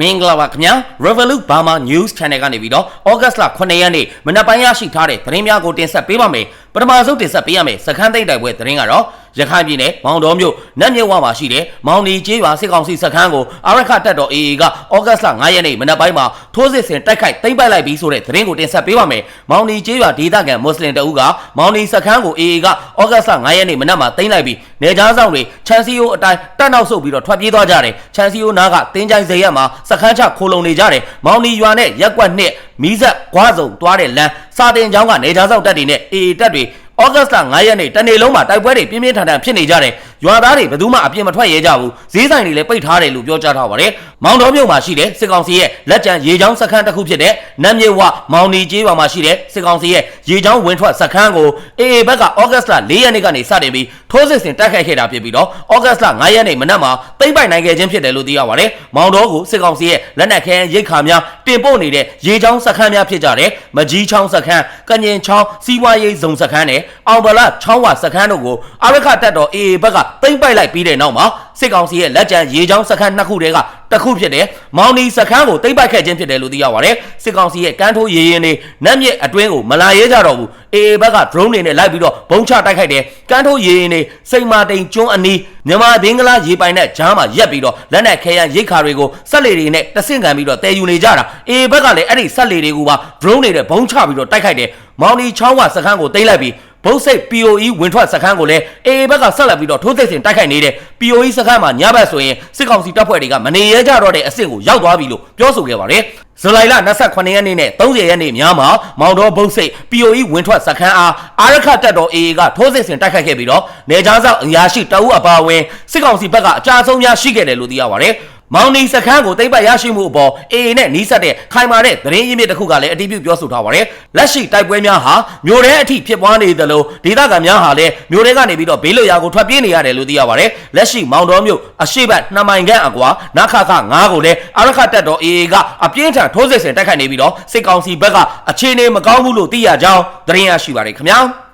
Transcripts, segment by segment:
မင်္ဂလာပါခင်ဗျာ Revolut Burma News Channel ကနေပြီးတော့ August လ9ရက်နေ့မနက်ပိုင်းရရှိထားတဲ့သတင်းများကိုတင်ဆက်ပေးပါမယ်ပထမဆုံးတင်ဆက်ပေးရမယ်စခန်းသိမ်းတိုက်ပွဲသတင်းကတော့ ရခိုင်ပြည်နယ်မောင်တော်မြို့နတ်မြဝမှာရှိတဲ့မောင်ဒီကျေးရွာစစ်ကောင်စီစခန်းကိုအာရခတက်တော် AA က August လ9ရက်နေ့မနက်ပိုင်းမှာထိုးစစ်ဆင်တိုက်ခိုက်သိမ်းပိုက်လိုက်ပြီးဆိုတဲ့သတင်းကိုတင်ဆက်ပေးပါမယ်မောင်ဒီကျေးရွာဒေသခံမွတ်စလင်တအုပ်ကမောင်ဒီစခန်းကို AA က August လ9ရက်နေ့မနက်မှာသိမ်းလိုက်ပြီးနေကြားဆောင်တွေချန်စီယိုအတိုင်းတက်နောက်ဆုတ်ပြီးတော့ထွက်ပြေးသွားကြတယ်ချန်စီယိုနားကတင်းကြိုင်စေရက်မှာစခန်းချခိုလုံနေကြတယ်မောင်ဒီရွာနဲ့ရက်ကွက်နှစ်မီးဆက်ကွာစုံသွားတဲ့လမ်းစာတင်ကျောင်းကနေကြားဆောင်တက်တွေနဲ့ AA တက်တွေ ဩဂတ်စ်လ9ရက်နေ့တနေ့လုံးမှာတိုက်ပွဲတွေပြင်းပြင်းထန်ထန်ဖြစ်နေကြတယ်။ ရွာသားတွေဘယ်သူမှအပြင်းမထွက်ရဲကြဘူး။ဈေးဆိုင်တွေလည်းပိတ်ထားတယ်လို့ပြောကြားထားပါတယ်။မောင်တော်မြို့မှာရှိတဲ့စစ်ကောင်စီရဲ့လက်ကျန်ရေချောင်းစခန်းတစ်ခုဖြစ်တဲ့နတ်မြေဝမောင်နီကျေးရွာမှာရှိတဲ့စစ်ကောင်စီရဲ့ရေချောင်းဝင်ထွက်စခန်းကို AA ဘက်ကဩဂတ်စ်လ4ရက်နေ့ကနေစတင်ပြီးထိုးစစ်ဆင်တိုက်ခိုက်ခဲ့တာဖြစ်ပြီးတော့ဩဂတ်စ်လ9ရက်နေ့မနက်မှာသိမ့်ပိုက်နိုင်ခဲ့ခြင်းဖြစ်တယ်လို့သိရပါတယ်။မောင်တော်ကိုစစ်ကောင်စီရဲ့လက်နက်ခဲယမ်းရိတ်ခါများတင်ပို့နေတဲ့ရေချောင်းစခန်းများဖြစ်ကြတယ်။မကြီးချောင်းစခန်း၊ကညင်ချောင်းစီးပွားရေးဇုံစခန်းနဲ့အောင်ဗလာချောင်းဝစခန်းတို့ကိုအာရခတက်တော် AA ဘက်ကသိမ့်ပိုက်လိုက်ပြီးတဲ့နောက်မှာစစ်ကောင်စီရဲ့လက်ကျန်ရေချောင်းစခန်းနှစ်ခုတည်းကတစ်ခုဖြစ်တဲ့မောင်နီစခန်းကိုသိမ့်ပိုက်ခဲ့ခြင်းဖြစ်တယ်လို့သိရပါတယ်စစ်ကောင်စီရဲ့ကမ်းထိုးရေရင်တွေနတ်မြစ်အတွင်းကိုမလာရဲကြတော့ဘူး AA ဘက်က drone တွေနဲ့လိုက်ပြီးတော့ဘုံချတိုက်ခိုက်တယ်ကမ်းထိုးရေရင်တွေစိန်မာတိန်ကျွန်းအနီးမြန်မာဘင်္ဂလားရေပိုင်နဲ့ဂျားမှာရက်ပြီးတော့လက်နက်ခဲယမ်းရိတ်ခါတွေကိုစက်လေတွေနဲ့တဆင့်ခံပြီးတော့တည်ယူနေကြတာ AA ဘက်ကလည်းအဲ့ဒီစက်လေတွေကိုပါ drone တွေနဲ့ဘုံချပြီးတော့တိုက်ခိုက်တယ်မောင်နီချောင်းဝစခန်းကိုသိမ်းလိုက်ပြီး ဘုတ်စိတ် POE ဝင်ထွက်စခန်းကိုလည်း AA ဘက်ကဆက်လက်ပြီးတော့ထိုးစစ်ဆင်တိုက်ခိုက်နေတယ် POE စခန်းမှာညဘက်ဆိုရင်စစ်ကောင်စီတပ်ဖွဲ့တွေကမနေရဲကြတော့တဲ့အဆင့်ကိုရောက်သွားပြီလို့ပြောဆိုခဲ့ပါတယ်ဇူလိုင်လ28ရက်နေ့နဲ့30ရက်နေ့များမှာမောင်တော်ဘုတ်စိတ် POE ဝင်ထွက်စခန်းအားအာရခတက်တော် AA ကထိုးစစ်ဆင်တိုက်ခိုက်ခဲ့ပြီးတော့နေကြားဆောက်အရာရှိတအုပ်အပါအဝင်စစ်ကောင်စီဘက်ကအကြအဆုံးများရှိခဲ့တယ်လို့သိရပါတယ် မောင်နီစခန်းကိုတိမ့်ပတ်ရရှိမှုအပေါ် AA နဲ့နီးစပ်တဲ့ခိုင်မာတဲ့သတင်းရင်းမြစ်တစ်ခုကလည်းအတည်ပြုပြောဆိုထားပါတယ်။လက်ရှိတိုက်ပွဲများဟာမြို့ထဲအထိဖြစ်ပွားနေသလိုဒေသခံများဟာလည်းမြို့ထဲကနေပြီးတော့ဘေးလွတ်ရာကိုထွက်ပြေးနေရတယ်လို့သိရပါတယ်။လက်ရှိမောင်တော်မြို့အရှိတ်နှစ်မိုင်ခန့်အကွာနခခ9ကိုလည်းအရခတက်တော် AA ကအပြင်းထန်ထိုးစစ်ဆင်တိုက်ခိုက်နေပြီးတော့စစ်ကောင်စီဘက်ကအခြေအနေမကောင်းဘူးလို့သိရကြောင်းသတင်းရရှိပါတယ်ခင်ဗျာ။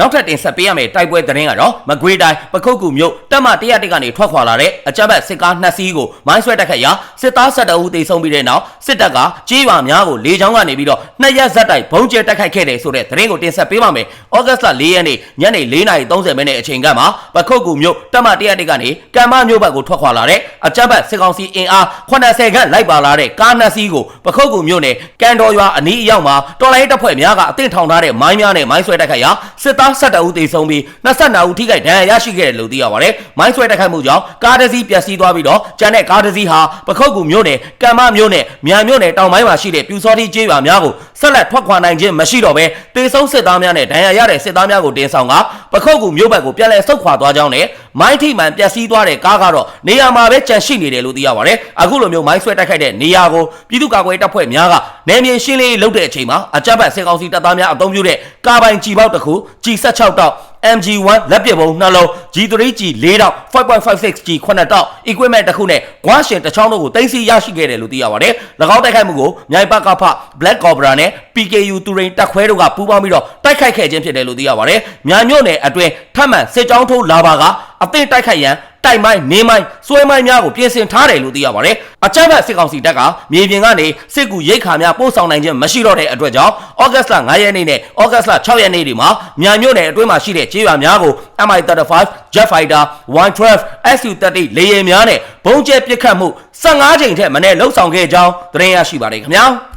နောက်ထပ်တင်ဆက်ပေးရမယ့်တိုက်ပွဲသတင်းကတော့မကွေးတိုင်းပခုတ်ကူမြို့တပ်မ101ကနေထွက်ခွာလာတဲ့အကြမ်းဖက်စစ်ကားနှစ်စီးကိုမိုင်းဆွဲတိုက်ခတ်ရာစစ်သား12ဦးသေဆုံးပြီးတဲ့နောက်စစ်တပ်ကကြေးရွာများကိုလေကြောင်းကနေပြီးတော့နှစ်ရက်ဇက်တိုက်ဘုံကျဲတိုက်ခိုက်ခဲ့တယ်ဆိုတဲ့သတင်းကိုတင်ဆက်ပေးပါမယ်။ဩဂတ်စ်လ4ရက်နေ့ညနေ4:30မိနစ်အချိန်ကမှပခုတ်ကူမြို့တပ်မ101ကနေကံမမြို့ဘက်ကိုထွက်ခွာလာတဲ့အကြမ်းဖက်စစ်ကောင်စီအင်အား80ခန့်လိုက်ပါလာတဲ့ကားနှစ်စီးကိုပခုတ်ကူမြို့နယ်ကန်တော်ရွာအနီးအရောက်မှာတော်လိုင်းတပ်ဖွဲ့များကအသင့်ထောင်ထားတဲ့မိုင်းများနဲ့မိုင်းဆွဲတိုက်ခိုက်ရာစစ်သား12ဦးသေဆုံးပြီး22ဦးထိခိုက်ဒဏ်ရာရရှိခဲ့တယ်လို့သိရပါတယ်။မိုင်းဆွဲတိုက်ခိုက်မှုကြောင့်ကားတစ်စီးပျက်စီးသွားပြီးတော့ကျန်တဲ့ကားတစ်စီးဟာပခုတ်ကူမြို့နယ်ကံမမြို့နယ်မြန်မြို့နယ်တောင်ပိုင်းမှာရှိတဲ့ပြူစောတိကျေးရွာများကိုဆက်လက်ထွက်ခွာနိုင်ခြင်းမရှိတော့ဘဲသေဆုံးစစ်သားများနဲ့ဒဏ်ရာရတဲ့စစ်သားများကိုတင်ဆောင်ကပခုတ်ကူမြို့ဘက်ကိုပြန်လည်ဆုတ်ခွာသွားကြောင်းနဲ့မိုင်းထိမှန်ပျက်စီးသွားတဲ့ကားကတော့နေရာမှာပဲကြန့်ရှိနေတယ်လို့သိရပါတယ်။အခုလိုမျိုးမိုင်းဆွဲတိုက်ခိုက်တဲ့နေရာကိုပြည်သူ့ကာကွယ်တပ်ဖွဲ့များကနယ်မြေရှင်းလင်းရေးလုပ်တဲ့အချိန်မှာအကြမ်းဖက်စစ်ကောင်စီတပ်သားများအုံပြုတဲ့ကားပိုင်ကြီးပေါက်တစ်ခု G16 တောက် MG1 လက်ပစ်ပုံနှလုံး G3G 4တောက် 5.56G 9တောက် equipment တစ်ခုနဲ့ဂွားရှင်တစ်ချောင်းတို့ကိုတင်စီရရှိခဲ့တယ်လို့သိရပါတယ်။၎င်းတိုက်ခိုက်မှုကိုမြိုင်ပကဖ Black Cobra နဲ့ PKU တူရိန်တပ်ခွဲတို့ကပူးပေါင်းပြီးတော့တိုက်ခိုက်ခဲ့ခြင်းဖြစ်တယ်လို့သိရပါတယ်။မြိုင်မြို့နယ်အတွင်းထပ်မံစစ်ကြောင်းထိုးလာပါကအသင့်တိုက်ခိုက်ရန် တိုက်မိုင်းနေမိုင်းစွဲမိုင်းများကိုပြင်ဆင်ထားတယ်လို့သိရပါတယ်။အကြမ်းဖက်စစ်ကောင်စီတပ်ကမြေပြင်ကနေစစ်ကူရိတ်ခါများပို့ဆောင်နိုင်ခြင်းမရှိတော့တဲ့အတွက်ကြောင့်ဩဂတ်စ်လ9ရက်နေ့နဲ့ဩဂတ်စ်လ6ရက်နေ့တွေမှာမြန်မြို့နယ်အတွင်းမှာရှိတဲ့ကျေးရွာများကို MI35 Jet Fighter 112 SU-30 လေယာဉ်များနဲ့ဘုံကျဲပစ်ခတ်မှု15ချိန်ထက်မနည်းလှုပ်ဆောင်ခဲ့ကြောင်းသတင်းရရှိပါတယ်ခင်ဗျာ။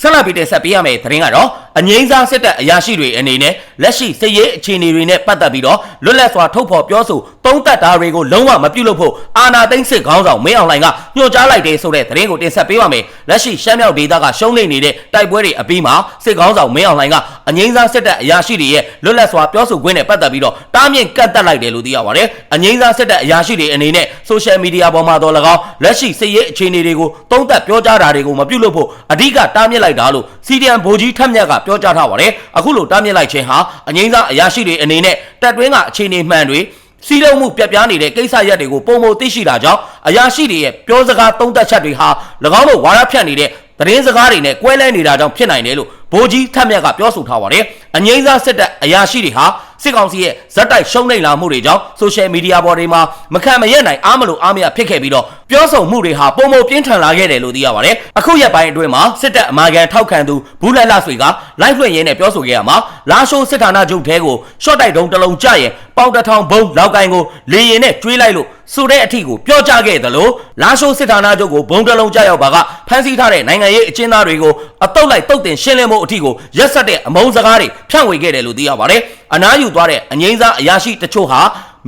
ဆက်လက်ပြီးတင်ဆက်ပေးရမယ့်သတင်းကတော့အငိမ့်စားစစ်တပ်အရာရှိတွေအနေနဲ့လက်ရှိစစ်ရေးအခြေအနေတွေနဲ့ပတ်သက်ပြီးတော့လွတ်လပ်စွာထုတ်ဖော်ပြောဆိုသုံးသပ်တာတွေကိုလုံးဝမပြုလုပ်ဖို့အာဏာသိမ်းစစ်ခေါင်းဆောင်မင်းအောင်လှိုင်ကညွှန်ကြားလိုက်တယ်ဆိုတဲ့သတင်းကိုတင်ဆက်ပေးပါမယ်။လက်ရှိရှမ်းမြောက်ဒေသကရှုံးနေနေတဲ့တိုက်ပွဲတွေအပြီးမှာစစ်ခေါင်းဆောင်မင်းအောင်လှိုင်ကအငိမ့်စားစစ်တပ်အရာရှိတွေရဲ့လွတ်လပ်စွာပြောဆိုခွင့်နဲ့ပတ်သက်ပြီးတော့တားမြစ်ကန့်သက်လိုက်တယ်လို့သိရပါတယ်။အငိမ့်စားစစ်တပ်အရာရှိတွေအနေနဲ့ဆိုရှယ်မီဒီယာပေါ်မှာတော့၎င်းလက်ရှိစစ်ရေးအခြေအနေတွေကိုသုံးသပ်ပြောကြားတာတွေကိုမပြုလုပ်ဖို့အဓိကတားမြစ်လိုက်တာလို့စီဒီအမ်ဗိုလ်ကြီးထက်မြက်ကပြောကြားထားပါတယ်။အခုလိုတားမြစ်လိုက်ခြင်းဟာအငိမ့်စားအရာရှိတွေအနေနဲ့တပ်တွင်းကအခြေအနေမှန်တွေစီးလုံးမှုပြက်ပြားနေတဲ့ကိစ္စရပ်တွေကိုပုံမသိရှိတာကြောင့်အရာရှိတွေရဲ့ပြောစကားသုံးသက်ချက်တွေဟာ၎င်းတို့ဝါရဖြန့်နေတဲ့သတင်းစကားတွေနဲ့ကွဲလဲနေတာကြောင့်ဖြစ်နိုင်တယ်လို့ဗိုလ်ကြီးထက်မြက်ကပြောဆိုထားပါတယ်။အငိမ့်စားစစ်တပ်အရာရှိတွေဟာ စစ်ကောင်စီရဲ့ဇက်တိုက်ရှုံးနိမ့်လာမှုတွေကြောင့်ဆိုရှယ်မီဒီယာပေါ်တွေမှာမခံမရက်နိုင်အားမလို့အားမရဖြစ်ခဲ့ပြီးတော့ပြောဆိုမှုတွေဟာပုံမပြင်းထန်လာခဲ့တယ်လို့သိရပါတယ်အခုရက်ပိုင်းအတွင်းမှာစစ်တပ်အမာခံထောက်ခံသူဘူးလက်လဆွေက live လွှင့်ရင်းနဲ့ပြောဆိုခဲ့ရမှာလာရှိုးစစ်ဌာနချုပ်ထဲကို short တိုက်တုံးတစ်လုံးကြရင်ပေါင်တစ်ထောင်ဘုံလောက်ကိုင်းကိုလေရင်နဲ့ကျွေးလိုက်လို့ ဆိုတဲ့အထီကိုပြောကြခဲ့တယ်လို့လာရှိုးစစ်ဌာနချုပ်ကိုဘုံတစ်လုံးကြရောက်ပါကဖမ်းဆီးထားတဲ့နိုင်ငံရေးအကျဉ်းသားတွေကိုအတုပ်လိုက်တုတ်တင်ရှင်းလင်းမှုအထီကိုရက်ဆက်တဲ့အမုန်းစကားတွေဖြန့်ဝေခဲ့တယ်လို့သိရပါတယ်အနားယူသွားတဲ့အငိမ့်စားအရာရှိတချို့ဟာ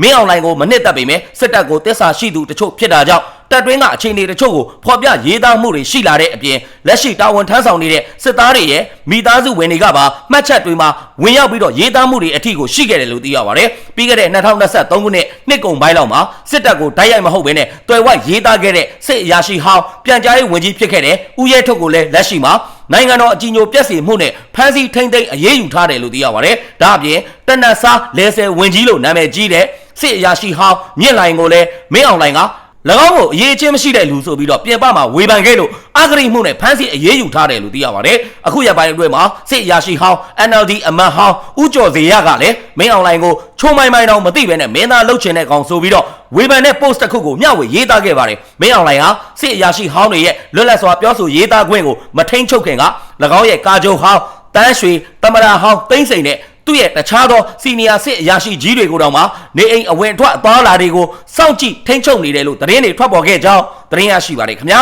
မင်းအွန်လိုင်းကိုမနစ်သက်ပေမဲ့စစ်တပ်ကိုတစ္ဆာရှိသူတချို့ဖြစ်တာကြောင့် တပ်တွင်းကအခြေအနေတချို့ကိုဖော်ပြရေးသားမှုတွေရှိလာတဲ့အပြင်လက်ရှိတာဝန်ထမ်းဆောင်နေတဲ့စစ်သားတွေရဲ့မိသားစုဝင်တွေကပါမှတ်ချက်တွေမှာဝင်ရောက်ပြီးတော့ရေးသားမှုတွေအထီကိုရှိခဲ့တယ်လို့သိရပါတယ်။ပြီးခဲ့တဲ့2023ခုနှစ်နှစ်ကုန်ပိုင်းလောက်မှာစစ်တပ်ကိုတိုက်ရိုက်မဟုတ်ဘဲနဲ့တွယ်ဝရေးသားခဲ့တဲ့စစ်အရာရှိဟောင်းပြန်ကြားရေးဝန်ကြီးဖြစ်ခဲ့တဲ့ဦးရဲထုတ်ကိုလည်းလက်ရှိမှာနိုင်ငံတော်အကြီးအကျယ်ပြက်စီမှုနဲ့ဖမ်းဆီးထိန်းသိမ်းအရေးယူထားတယ်လို့သိရပါတယ်။ဒါအပြင်တနတ်စားလဲဆယ်ဝင်ကြီးလို့နာမည်ကြီးတဲ့စစ်အရာရှိဟောင်းမြင့်လိုင်ကိုလည်းမင်းအောင်လိုင်က၎ င်းကိုအရေးအချင်းမရှိတဲ့လူဆိုပြီးတော့ပြင်ပမှာဝေဖန်ခဲ့လို့အဂရိမှုနဲ့ဖမ်းဆီးအရေးယူထားတယ်လို့သိရပါတယ်။အခုရပိုင်းအတွင်းမှာစစ်အရာရှိဟောင်း NLD အမတ်ဟောင်းဦးကျော်စေရကလည်းမင်းအောင်လိုင်ကိုချုံမိုင်မိုင်တော့မသိဘဲနဲ့မင်းသားလှုပ်ချင်တဲ့ကောင်ဆိုပြီးတော့ဝေဖန်တဲ့ post တစ်ခုကိုမျှဝေရေးသားခဲ့ပါတယ်။မင်းအောင်လိုင်ဟာစစ်အရာရှိဟောင်းတွေရဲ့လွတ်လပ်စွာပြောဆိုရေးသားခွင့်ကိုမထိန်ချုပ်ခင်က၎င်းရဲ့ကာကြုံဟောင်းတန်းရွှေတမရာဟောင်းတိမ့်စိန်နဲ့ သူ့ရဲ့တခြားသောစီနီယာစစ်အရာရှိကြီးတွေကိုတော့မှနေအိမ်အဝင်အထွက်အသွားလာတွေကိုစောင့်ကြည့်ထိန်းချုပ်နေတယ်လို့သတင်းတွေထွက်ပေါ်ခဲ့ကြောင်းသတင်းရရှိပါတယ်ခင်ဗျာ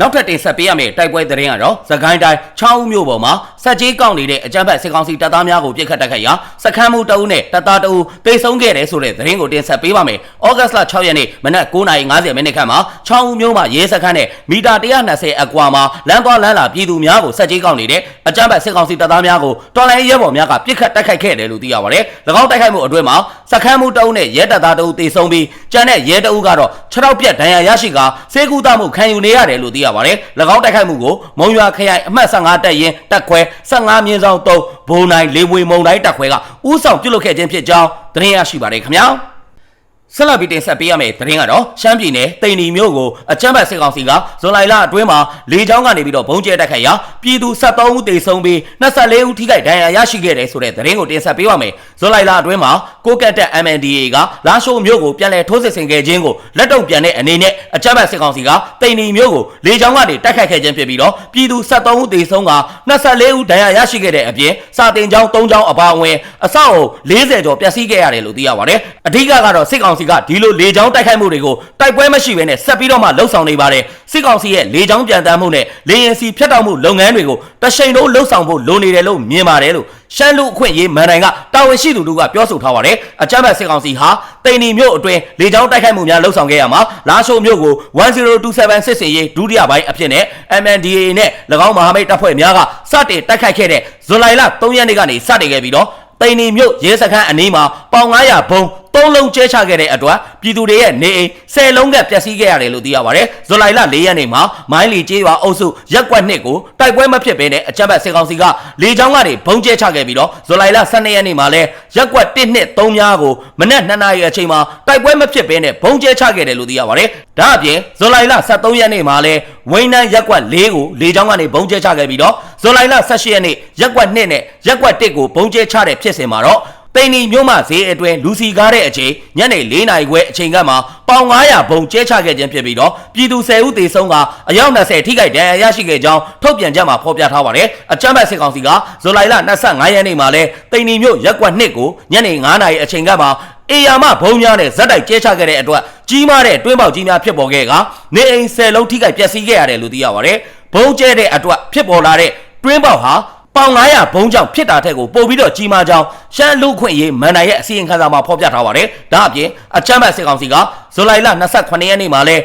နောက်ထပ်တင်ဆက်ပေးရမယ့်တိုက်ပွဲသတင်းကတော့သခိုင်းတိုင်းချောင်းဦးမြို့ပေါ်မှာစက်ကြီးကောက်နေတဲ့အကြမ်းဖက်စစ်ကောင်စီတပ်သားများကိုပြစ်ခတ်တိုက်ခိုက်ရာစခန်းမှုတအုပ်နဲ့တပ်သားတအုပ်တိတ်ဆုံးခဲ့တယ်ဆိုတဲ့သတင်းကိုတင်ဆက်ပေးပါမယ်။ဩဂတ်စ်လ6ရက်နေ့မနက်9:50မိနစ်ခန့်မှာချောင်းဦးမြို့မှာရဲစခန်းနဲ့မီတာ120အကွာမှာလမ်းသွားလမ်းလာပြည်သူများကိုစက်ကြီးကောက်နေတဲ့အကြမ်းဖက်စစ်ကောင်စီတပ်သားများကိုတော်လိုင်းရဲဘော်များကပြစ်ခတ်တိုက်ခိုက်ခဲ့တယ်လို့သိရပါတယ်။၎င်းတိုက်ခိုက်မှုအတွင်းမှာစခန်းမှုတအုပ်နဲ့ရဲတပ်သားတအုပ်တိတ်ဆုံးပြီးကျန်တဲ့ရဲတအုပ်ကတော့6ရောက်ပြက်ဒဏ်ရာရရှိကစေကူတာမှုခံယူနေရတယ်လို့သိရပါတယ်။၎င်းတိုက်ခိုက်မှုကိုမုံရွာခရိုင်အမှတ်15တပ်ရင်းတပ်ခွဲ15မြင်းဆောင်3ဘုံနိုင်လေးဝေမုံတိုင်းတပ်ခွဲကဥဆောင်ပြုလုပ်ခဲ့ခြင်းဖြစ်ကြောင်းသတင်းရရှိပါတယ်ခင်ဗျာ ဆက်လက်ပြီးတင်ဆက်ပေးရမယ့်သတင်းကတော့ရှမ်းပြည်နယ်တိန်နီမြို့ကိုအကြမ်းဖက်စစ်ကောင်စီကဇွန်လလအတွင်းမှာလေကြောင်းကနေပြီးတော့ဘုံကျဲတိုက်ခိုက်ရာပြည်သူ73ဦးသေဆုံးပြီး24ဦးထိခိုက်ဒဏ်ရာရရှိခဲ့တယ်ဆိုတဲ့သတင်းကိုတင်ဆက်ပေးပါမယ်။ဇွန်လလအတွင်းမှာကိုကတ်တက် MNDA ကလာရှိုးမြို့ကိုပြန်လည်ထိုးစစ်ဆင်ခဲ့ခြင်းကိုလက်တုံ့ပြန်တဲ့အနေနဲ့အကြမ်းဖက်စစ်ကောင်စီကတိန်နီမြို့ကိုလေကြောင်းကနေတိုက်ခိုက်ခဲ့ခြင်းဖြစ်ပြီးတော့ပြည်သူ73ဦးသေဆုံးက24ဦးဒဏ်ရာရရှိခဲ့တဲ့အပြင်စာတင်ကျောင်း3ကျောင်းအပါအဝင်အဆောက်အုံ40ကျော်ပျက်စီးခဲ့ရတယ်လို့သိရပါတယ်။အဓိကကတော့စစ်ကောင်စီကဒီလိုလေကြောင်းတိုက်ခိုက်မှုတွေကိုတိုက်ပွဲမရှိဘဲနဲ့ဆက်ပြီးတော့မှလှုပ်ဆောင်နေပါတယ်စစ်ကောင်စီရဲ့လေကြောင်းပြန်တမ်းမှုနဲ့လေရင်စီဖျက်တောက်မှုလုပ်ငန်းတွေကိုတရှိန်လုံးလှုပ်ဆောင်ဖို့လိုနေတယ်လို့မြင်ပါတယ်လို့ရှမ်းလူအခွင့်ရေးမန်တိုင်ကတာဝန်ရှိသူတို့ကပြောဆိုထားပါတယ်အကြမ်းဖက်စစ်ကောင်စီဟာတိန်နီမြို့အတွင်းလေကြောင်းတိုက်ခိုက်မှုများလှုပ်ဆောင်ခဲ့ရမှာလာရှိုးမြို့ကို1027စစ်စင်ရေးဒုတိယပိုင်းအဖြစ်နဲ့ MNDAA နဲ့၎င်းမဟာမိတ်တပ်ဖွဲ့များကစတင်တိုက်ခိုက်ခဲ့တဲ့ဇူလိုင်လ3ရက်နေ့ကနေစတင်ခဲ့ပြီးတော့တိန်နီမြို့ရဲစခန်းအနီးမှာပေါင်900ဘုံ သုံးလုံးကျဲချခဲ့တဲ့အတွက်ပြည်သူတွေရဲ့နေအိမ်၁၀လုံးကပျက်စီးခဲ့ရတယ်လို့သိရပါတယ်။ဇူလိုင်လ၄ရက်နေ့မှာမိုင်းလီကျေးရွာအုပ်စုရက်ကွက်နှစ်ကိုတိုက်ပွဲမဖြစ်ဘဲနဲ့အကြမ်းဖက်စစ်ကောင်စီကလေကြောင်းကနေဘုံကျဲချခဲ့ပြီးတော့ဇူလိုင်လ12ရက်နေ့မှာလည်းရက်ကွက်1နှစ်3များကိုမနက်2နာရီအချိန်မှာတိုက်ပွဲမဖြစ်ဘဲနဲ့ဘုံကျဲချခဲ့တယ်လို့သိရပါတယ်။ဒါအပြင်ဇူလိုင်လ13ရက်နေ့မှာလည်းဝိန်းနန်းရက်ကွက်4ကိုလေကြောင်းကနေဘုံကျဲချခဲ့ပြီးတော့ဇူလိုင်လ18ရက်နေ့ရက်ကွက်2နဲ့ရက်ကွက်1ကိုဘုံကျဲချတဲ့ဖြစ်စဉ်မှာတော့ တိန်နီမြို့မှဈေးအတွင်းလူစီကားတဲ့အချိန်ညနေ၄နာရီခွဲအချိန်ကမှပေါင်900ဘုံကျဲချခဲ့ခြင်းဖြစ်ပြီးတော့ပြည်သူ10ဦးသေဆုံးကအယောက်20ထိခိုက်ဒဏ်ရာရရှိခဲ့ကြောင်းထုတ်ပြန်ချက်မှာဖော်ပြထားပါတယ်။အကြမ်းဖက်စစ်ကောင်စီကဇူလိုင်လ25ရက်နေ့မှာလဲတိန်နီမြို့ရက်ကွက်2ကိုညနေ9နာရီအချိန်ကမှအေယာမဘုံများနဲ့ဇက်တိုက်ကျဲချခဲ့တဲ့အတွက်ကြီးမားတဲ့တွင်းပေါက်ကြီးများဖြစ်ပေါ်ခဲ့ကနေအိမ်10လုံးထိခိုက်ပျက်စီးခဲ့ရတယ်လို့သိရပါတယ်။ဘုံကျဲတဲ့အတွက်ဖြစ်ပေါ်လာတဲ့တွင်းပေါက်ဟာ ပေါင်900ဘုံကြောင့်ဖြစ်တာထက်ကိုပို့ပြီးတော့ကြီးမားကြောင်းရှမ်းလူခွင့်ရေးမန်နိုင်ရဲ့အစီရင်ခံစာမှာဖော်ပြထားပါတယ်။ဒါအပြင်အချမ်းဘတ်စစ်ကောင်စီကဇူလိုင်လ28ရက်နေ့မှာလဲ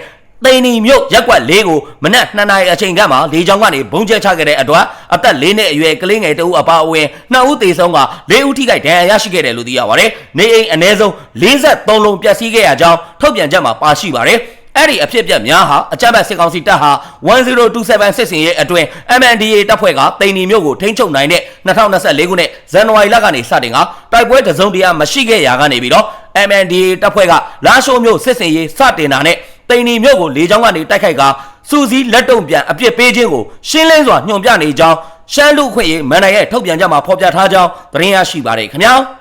သိန်းနီမြို့ရက်ကွက်၄ကိုမနက်2နာရီအချိန်ကမှလေကြောင်းကနေဘုံကျဲချခဲ့တဲ့အတွက်အသက်၄နှစ်အရွယ်ကလေးငယ်တဦးအပါအဝင်2ဦးသေဆုံးက၄ဦးထိခိုက်ဒဏ်ရာရရှိခဲ့တယ်လို့သိရပါတယ်။နေအိမ်အနည်းဆုံး43လုံးပျက်စီးခဲ့ရကြောင်းထုတ်ပြန်ချက်မှာပါရှိပါတယ်။ အဲ့ဒီအဖြစ်အပျက်များဟာအကြမ်းဖက်စစ်ကောင်စီတပ်ဟာ1027စစ်စင်ရဲ့အတွင်း MNDA တပ်ဖွဲ့ကတိန်နီမြို့ကိုထိန်းချုပ်နိုင်တဲ့2024ခုနှစ်ဇန်နဝါရီလကနေစတင်ကတိုက်ပွဲတစုံတရာမရှိခဲ့ရာကနေပြီးတော့ MNDA တပ်ဖွဲ့ကလာရှိုးမြို့စစ်စင်ရေးစတင်တာနဲ့တိန်နီမြို့ကိုလေကြောင်းကနေတိုက်ခိုက်ကစူးစီးလက်တုံပြန်အပြစ်ပေးခြင်းကိုရှင်းလင်းစွာညွှန်ပြနေကြောင်းရှမ်းလူခွင့်ရေးမန်နိုင်ရဲ့ထုတ်ပြန်ကြမှာဖော်ပြထားကြောင်းသတင်းရရှိပါတယ်ခင်ဗျာ